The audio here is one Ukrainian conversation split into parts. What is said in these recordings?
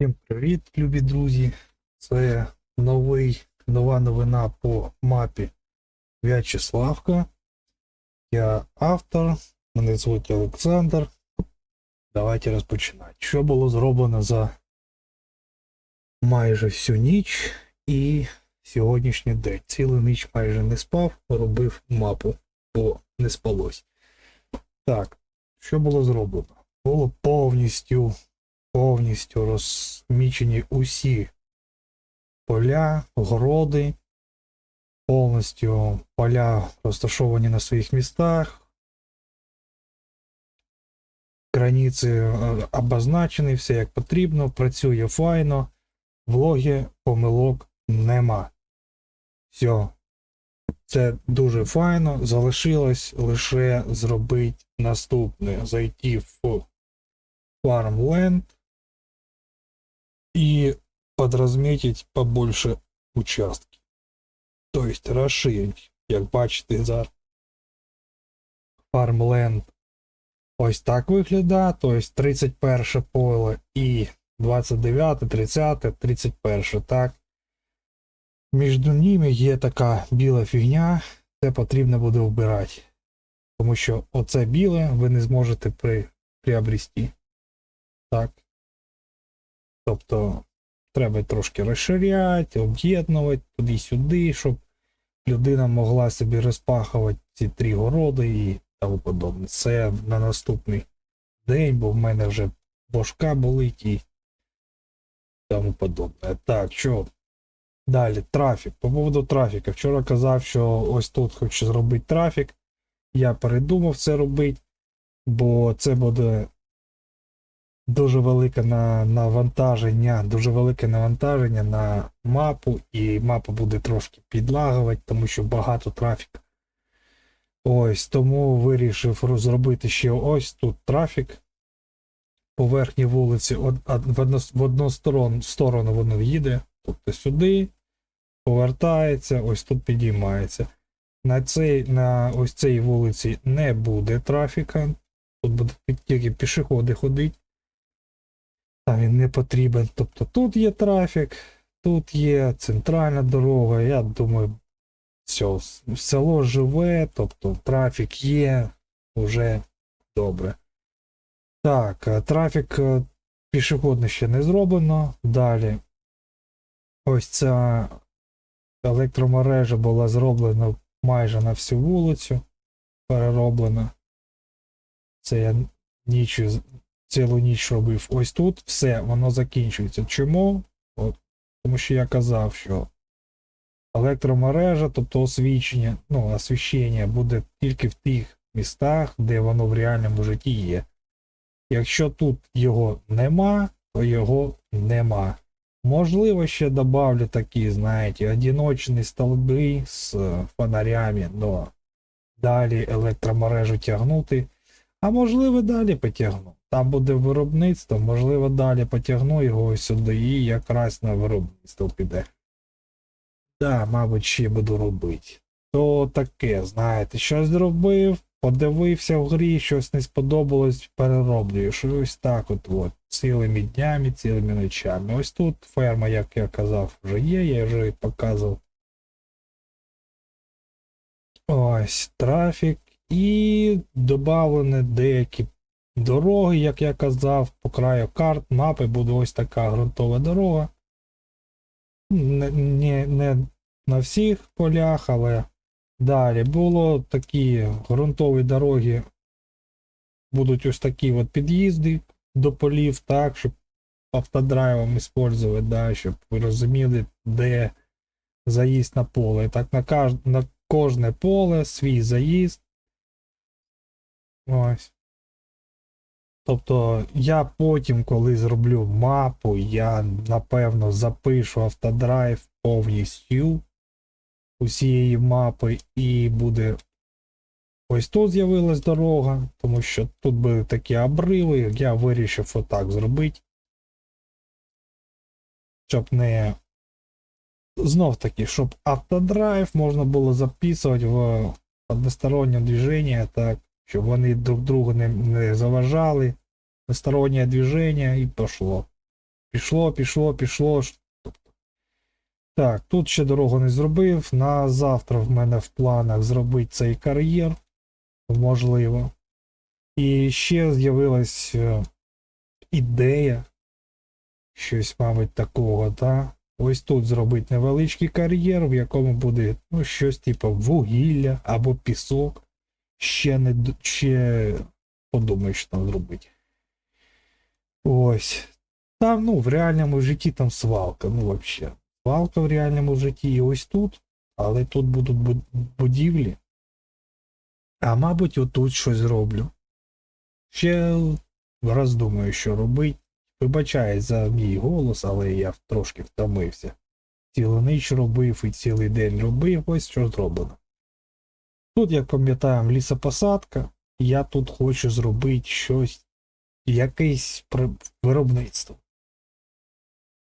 Всім привіт, любі друзі! Це новий, нова новина по мапі В'ячеславка. Я автор, мене звуть Олександр. Давайте розпочинати. Що було зроблено за майже всю ніч і сьогоднішній день. Цілу ніч майже не спав, робив мапу, бо не спалось. Так, що було зроблено? Було повністю повністю розмічені усі поля, городи, повністю поля розташовані на своїх містах. Границі е, обозначені, все як потрібно, працює файно, влоги, помилок нема. Все. Це дуже файно. Залишилось лише зробити наступне: зайти в Farmland и подразметить побольше участки. То есть розширить, як бачите, зараз Farmland ось так виглядає, то есть 31 поле і 29, 30, 31, так. Між ними є така біла фігня, це потрібно буде вбирати. Тому що оце біле ви не зможете при, приобрести. Так. Тобто треба трошки розширяти, об'єднувати туди-сюди, щоб людина могла собі розпахувати ці три городи і тому подобне. Це на наступний день, бо в мене вже бошка болить і тому подобне. Так, що далі? Трафік. По поводу трафіка. Вчора казав, що ось тут хочу зробити трафік. Я передумав це робити, бо це буде дуже велике на- навантаження, дуже велике навантаження на мапу, і мапа буде трошки підлагувати, тому що багато трафіку. Ось, тому вирішив розробити ще ось тут трафік. По верхній вулиці в одну сторону, сторону воно їде, тобто сюди, повертається, ось тут підіймається. На цей, на ось цій вулиці не буде трафіка. Тут будуть тільки пішоходи ходити. Там він не потрібен. Тобто тут є трафік, тут є центральна дорога. Я думаю, все, село живе, тобто трафік є, вже добре. Так, е, трафік е, пішохідний ще не зроблено. Далі. Ось ця електромережа була зроблена майже на всю вулицю. Перероблена. Це я ніч цілу ніч робив. Ось тут все, воно закінчується. Чому? От, тому що я казав, що електромережа, тобто освічення, ну, освіщення буде тільки в тих містах, де воно в реальному житті є. Якщо тут його нема, то його нема. Можливо, ще добавлю такі, знаєте, одиночні столби з е, фонарями, но далі електромережу тягнути. А можливо, далі потягну. Там буде виробництво, можливо, далі потягну його сюди і якраз на виробництво піде. Да, мабуть, ще буду робити. То таке, знаєте, щось зробив, подивився в грі, щось не сподобалось, перероблюю. Щось так от, от цілими днями, цілими ночами. Ось тут ферма, як я казав, вже є, я вже показував. Ось трафік. І додавлені деякі дороги, як я казав, по краю карт, мапи буде ось така ґрунтова дорога. Не, не, не на всіх полях, але далі було такі ґрунтові дороги, будуть ось такі от під'їзди до полів, так, щоб автодрайвом використовувати, да, щоб ви розуміли, де заїзд на поле. Так на, каж... на кожне поле свій заїзд. Ось. Тобто я потім, коли зроблю мапу, я напевно запишу автодрайв повністю усієї мапи, і буде ось тут з'явилась дорога, тому що тут були такі обриви, я вирішив отак зробити. Щоб не. Знов таки, щоб автодрайв можна було записувати в одностороннє движення, так, щоб вони друг другу не, не заважали. Одностороннє движення і. Пішло, пішло, пішло. Тобто. Так, тут ще дорогу не зробив. На завтра в мене в планах зробити цей кар'єр. Можливо. І ще з'явилась е, ідея. Щось, мабуть, такого, та? Ось тут зробити невеличкий кар'єр, в якому буде ну, щось типу вугілля або пісок. Ще не ще подумаю, що там зробити. Ось. Там, ну, в реальному житті там свалка, ну взагалі. Свалка в реальному житті і ось тут, але тут будуть будівлі. А мабуть, отут щось зроблю. Ще роздумаю, що робити. Вибачаю за мій голос, але я трошки втомився. Цілу ніч робив і цілий день робив, ось що зроблено. Тут, як пам'ятаємо, лісопосадка. Я тут хочу зробити щось, якесь виробництво.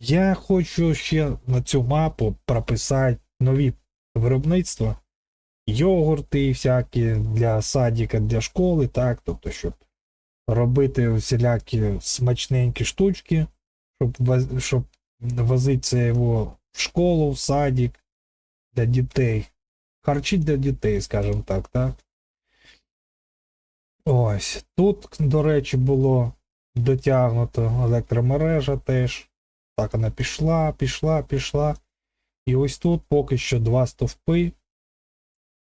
Я хочу ще на цю мапу прописати нові виробництва, йогурти всякі для садика, для школи, так, тобто, щоб робити всілякі смачненькі штучки, щоб, щоб возити його в школу, в садик для дітей. Харчі для дітей, скажімо так, так. Ось. Тут, до речі, було дотягнуто електромережа теж. Так вона пішла, пішла, пішла. І ось тут поки що два стовпи.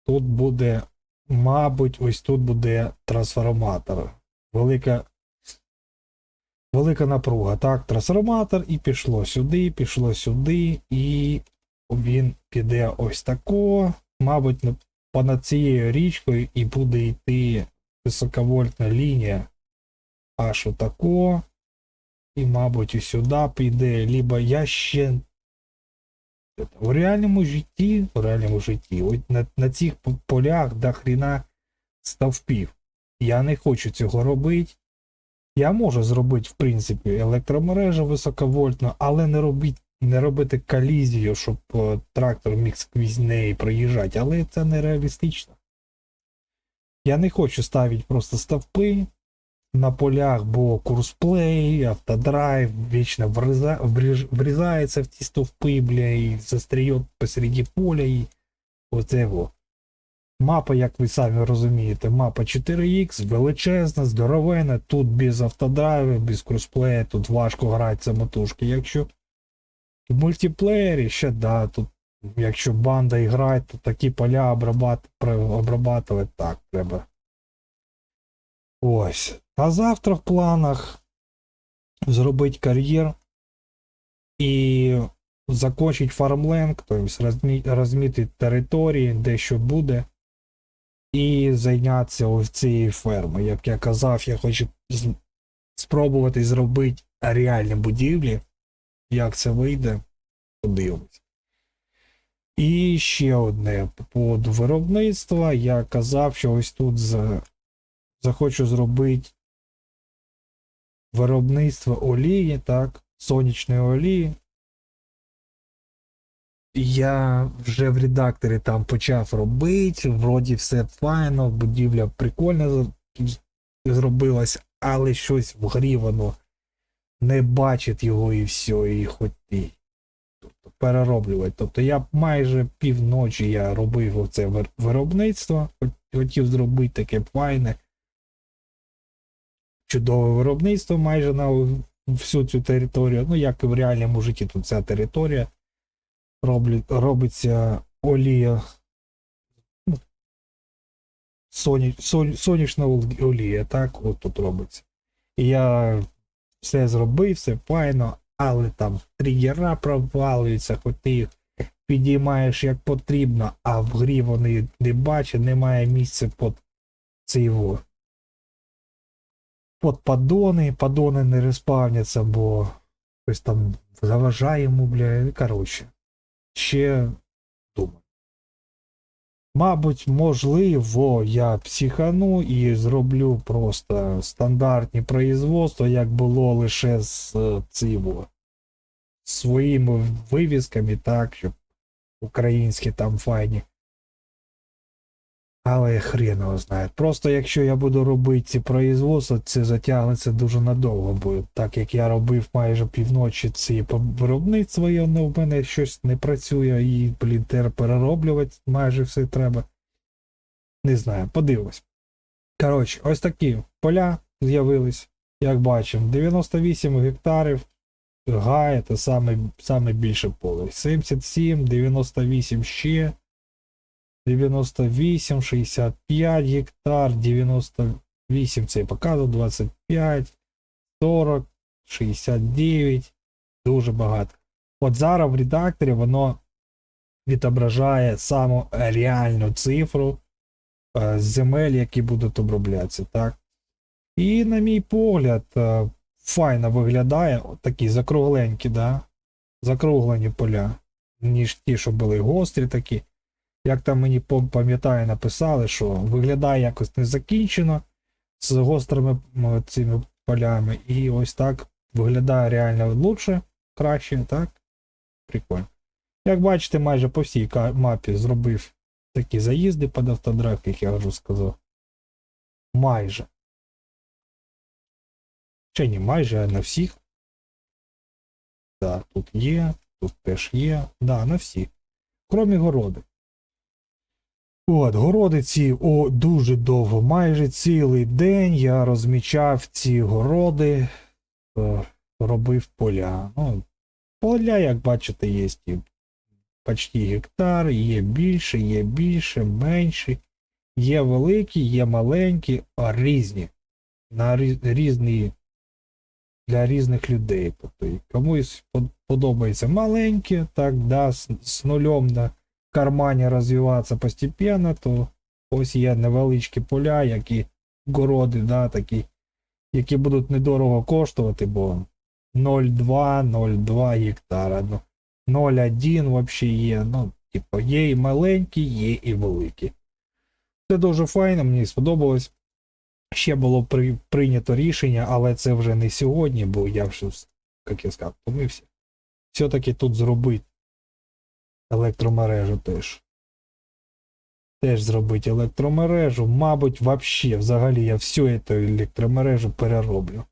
Тут буде, мабуть, ось тут буде трансформатор. Велика. Велика напруга. Так, трансформатор, і пішло сюди, пішло сюди, і він піде ось тако. Мабуть, понад цією річкою і буде йти високовольтна лінія аж отако. І, мабуть, і сюди піде, либо я ще. В реальному житті, в реальному житті, ось на, на цих полях до хріна стовпів. Я не хочу цього робити. Я можу зробити, в принципі, електромережу високовольтну, але не робити, не робити колізію, щоб е, трактор міг сквізь неї проїжджати, але це нереалістично. Я не хочу ставити просто стовпи на полях, бо курсплей, автодрайв вічно вріж- врізається в ті стовпи, бля, і застріє посереді поля, і оце во. Мапа, як ви самі розумієте, мапа 4X, величезна, здоровена, тут без автодрайву, без кросплея, тут важко грати самотужки. Якщо в мультиплеєрі ще да, тут якщо банда грає, то такі поля обрабат, обрабатувати так треба. Ось. А завтра в планах зробити кар'єр і закончити фармленд, тобто розмі- розмітити території, де що буде, і зайнятися ось цією фермою. Як я казав, я хочу спробувати зробити реальні будівлі. Як це вийде, подивимось. І ще одне по виробництва. Я казав, що ось тут за... захочу зробити виробництво олії, так, сонячної олії. Я вже в редакторі там почав робити, вроді все файно, будівля прикольно з- зробилась, але щось в грі воно не бачить його і все, і хоч і тобто, перероблювати. Тобто я майже півночі я робив оце виробництво, хотів зробити таке файне, чудове виробництво майже на всю цю територію. Ну, як і в реальному житті, тут ця територія роблю, робиться олія. ну, Соні, сон, сонячна олія, так, от тут робиться. І я все зробив, все файно, але там тригера провалюються, хоч ти їх підіймаєш як потрібно, а в грі вони не бачать, немає місця під цього. Под поддони, поддони не респавняться, бо хтось там заважає йому, бля, коротше. Ще. Мабуть, можливо, я психану і зроблю просто стандартні производства, як було лише з е, цього своїми вивісками, так, щоб українські там файні Але хрен його знає. Просто якщо я буду робити ці производства, це затягнеться дуже надовго, бо так як я робив майже півночі ці виробництво, і воно в мене щось не працює, і, блін, тепер перероблювати майже все треба. Не знаю, подивимось. Коротше, ось такі поля з'явились, як бачимо, 98 гектарів. Гай, це саме, саме більше поле. 77, 98 ще. 98, 65 гектар, 98, це я показував, 25, 40, 69, дуже багато. От зараз в редакторі воно відображає саму реальну цифру е, земель, які будуть оброблятися, так? І, на мій погляд, е, файно виглядає такі закругленькі, да? закруглені поля, ніж ті, що були гострі такі. Як там мені пам'ятаю, написали, що виглядає якось незакінчено з гострими цими полями. І ось так виглядає реально лучше, краще, так? Прикольно. Як бачите, майже по всій мапі зробив такі заїзди під автодрайв, як я вже сказав. Майже. Ще не майже, а на всіх. Да, тут є, тут теж є. Да, на всіх. Кромі городи. От, городи ці о, дуже довго, майже цілий день я розмічав ці городи, е, робив поля. Ну, поля, як бачите, є і почти гектар, є більше, є більше, менше, є великі, є маленькі, а різні. На різні для різних людей. Тобто комусь подобається маленьке, так, да, з, з нульом на кармані розвиватися постепенно, то ось є невеличкі поля, які городи, да, такі, які будуть недорого коштувати, бо 0,2, 0,2 гектара. Ну, 0,1 взагалі є. Ну, типу, є і маленькі, є і великі. Це дуже файно, мені сподобалось. Ще було при, прийнято рішення, але це вже не сьогодні, бо я вже, як я сказав, помився. Все-таки тут зробити електромережу теж. Теж зробити електромережу. Мабуть, вообще, взагалі я всю цю електромережу перероблю.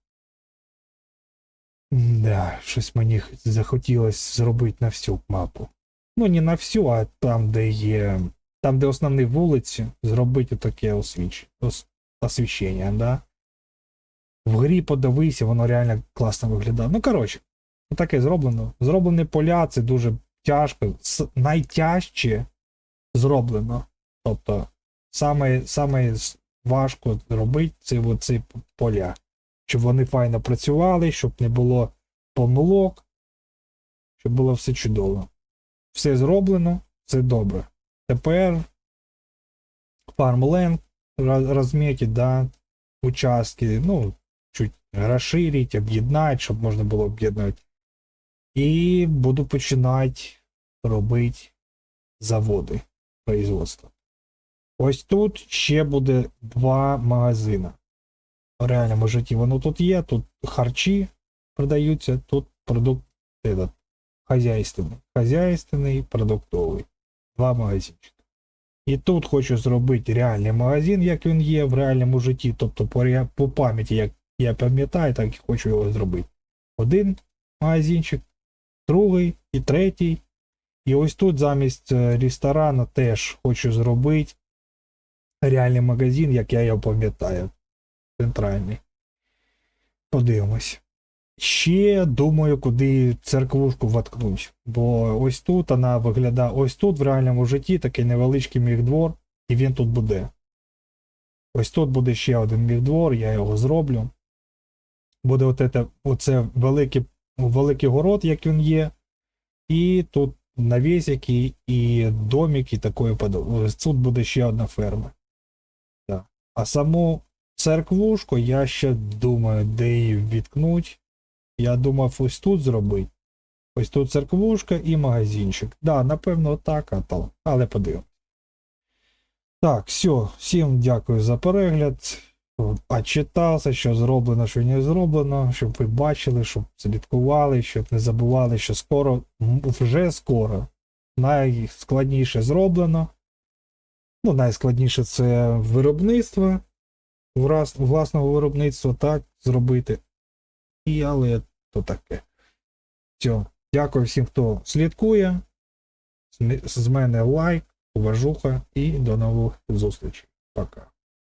Да, щось мені захотілося зробити на всю мапу. Ну, не на всю, а там, де є. Там, де основні вулиці, зробити таке освіч... ос... освіщення, да? В грі подивися, воно реально класно виглядає. Ну, коротше, таке зроблено. Зроблені поля, це дуже тяжко. Найтяжче зроблено. Тобто, саме, саме важко зробити це оці поля. Щоб вони файно працювали, щоб не було помилок, щоб було все чудово. Все зроблено, все добре. Тепер фармленд роз- розмітить, да, участки, ну, чуть розширить, об'єднати, щоб можна було об'єднувати. І буду починати робити заводи производства. Ось тут ще буде два магазини. В реальному житті воно тут є, тут харчі продаються, тут продукт хазяйственний. Хазяйственний, продуктовий. Два магазинчики. І тут хочу зробити реальний магазин, як він є в реальному житті, тобто по, по пам'яті, як я пам'ятаю, так і хочу його зробити. Один магазинчик, другий і третій. І ось тут замість е, ресторану теж хочу зробити реальний магазин, як я його пам'ятаю. Центральний. Подивимось. Ще думаю, куди церквушку воткнуть. Бо ось тут вона виглядає. Ось тут в реальному житті такий невеличкий міхдвор, і він тут буде. Ось тут буде ще один міхдвор, я його зроблю. Буде от це, оце великий, великий город, як він є. І тут навісики і домики такої подобне. Тут буде ще одна ферма. Да. А саму церквушку я ще думаю, де її відкнуть. Я думав ось тут зробити. Ось тут церквушка і магазинчик. Да, напевно, так, але подивимось. Так, все, всім дякую за перегляд. Отчитався, що зроблено, що не зроблено, щоб ви бачили, щоб слідкували, щоб не забували, що скоро, вже скоро, найскладніше зроблено. Ну, найскладніше це виробництво, власного виробництва, так, зробити. І але то таке. Все. Дякую всім, хто слідкує. З мене лайк, уважуха і до нових зустрічей. Пока.